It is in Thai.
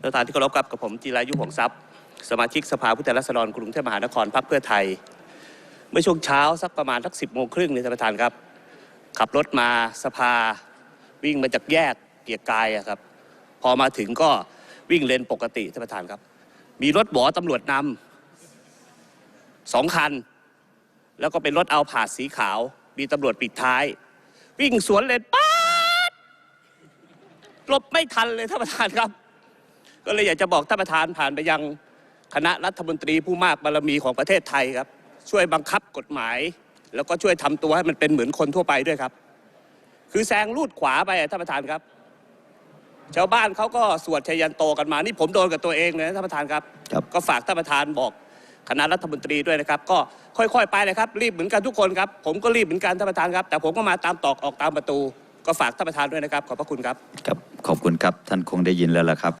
ท่านประธานที่เคารพครับกับผมจิรายุห่วงทรัพย์ สมาชิกสภาผู้แทนราษฎรกรุงเทพมหานครพรรคเพื่อไทย เมื่อช่วงเช้าสักประมาณสักสิบโมงครึ่งนี่ท่านประธานครับ ขับรถมาสภาวิ่งมาจากแยกเกียรกายครับ พอมาถึงก็วิ่งเลนปกติท่านประธานครับ มีรถหวอตำรวจนำสองคัน แล้วก็เป็นรถเอาผาดสีขาว มีตำรวจปิดท้าย วิ่งสวนเลนป๊าดหลบไม่ทันเลยท่านประธานครับ ก็เลยอยากจะบอกท่านประธานผ่านไปยังคณะรัฐมนตรีผู้มากบารมีของประเทศไทยครับ ช่วยบังคับกฎหมาย แล้วก็ช่วยทำตัวให้มันเป็นเหมือนคนทั่วไปด้วยครับ คือแซงลูดขวาไปอะท่านประธานครับ ชาวบ้านเขาก็สวดชยันโตกันมานี่ผมโดนกับตัวเองเลยนะท่านประธานครับครับ ก็ฝากท่านประธานบอกคณะรัฐมนตรีด้วยนะครับ ก็ค่อยๆไปเลยครับรีบเหมือนกันทุกคนครับผมก็รีบเหมือนกันท่านประธานครับ แต่ผมก็มาตามตอกออกตามประตู ก็ฝากท่านประธานด้วยนะครับ ขอบพระคุณครับครับขอบคุณครับท่านคงได้ยินแล้วล่ะครับ